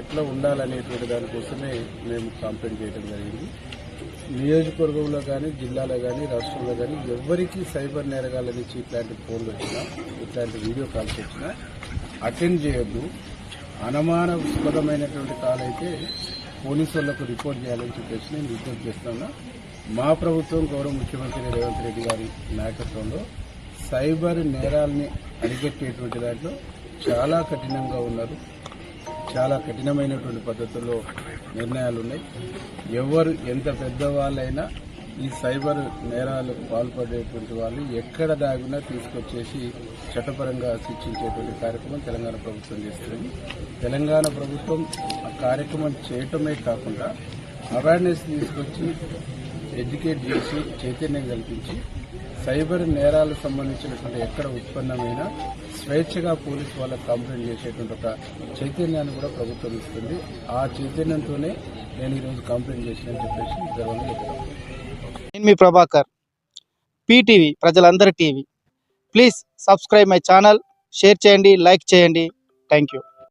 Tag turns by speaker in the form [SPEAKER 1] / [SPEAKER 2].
[SPEAKER 1] ఎట్లా ఉండాలనేటువంటి దానికోసమే మేము కంప్లైంట్ చేయడం జరిగింది. నియోజకవర్గంలో కానీ జిల్లాలో కానీ రాష్ట్రంలో కానీ ఎవరికి సైబర్ నేరగాల నుంచి ఇట్లాంటి ఫోన్లు వచ్చినా ఇట్లాంటి వీడియో కాల్స్ వచ్చినా అటెండ్ చేయొద్దు. అనుమానాస్పదమైనటువంటి కాల్ అయితే పోలీసు రిపోర్ట్ చేయాలని చెప్పేసి నేను విజ్ఞప్తి చేస్తున్నా. మా ప్రభుత్వం గౌరవ ముఖ్యమంత్రి రేవంత్ రెడ్డి గారి నాయకత్వంలో సైబర్ నేరాల్ని అరికట్టేటువంటి దాంట్లో చాలా కఠినంగా ఉన్నారు. చాలా కఠినమైనటువంటి పద్ధతుల్లో నిర్ణయాలు ఉన్నాయి ఎవరు ఎంత పెద్దవాళ్ళైనా ఈ సైబర్ నేరాలకు పాల్పడేటువంటి వాళ్ళు ఎక్కడ దాగినా తీసుకొచ్చేసి చట్టపరంగా శిక్షించేటువంటి కార్యక్రమం తెలంగాణ ప్రభుత్వం చేస్తుంది. తెలంగాణ ప్రభుత్వం ఆ కార్యక్రమం చేయటమే కాకుండా అవేర్నెస్ తీసుకొచ్చి ఎడ్యుకేట్ చేసి చైతన్యం కల్పించి సైబర్ నేరాలకు సంబంధించినటువంటి ఎక్కడ ఉత్పన్నమైన స్వేచ్ఛగా పోలీసు వాళ్ళకి కంప్లైంట్ చేసేటువంటి ఒక చైతన్యాన్ని కూడా ప్రభుత్వం ఇస్తుంది. ఆ చైతన్యంతోనే నేను ఈరోజు కంప్లైంట్ చేసినని చెప్పేసి గర్వంగా చెప్తాను
[SPEAKER 2] నేను మీ ప్రభాకర్ పీటీవీ ప్రజలందరి TV please subscribe my channel share చేయండి లైక్ చేయండి. Thank you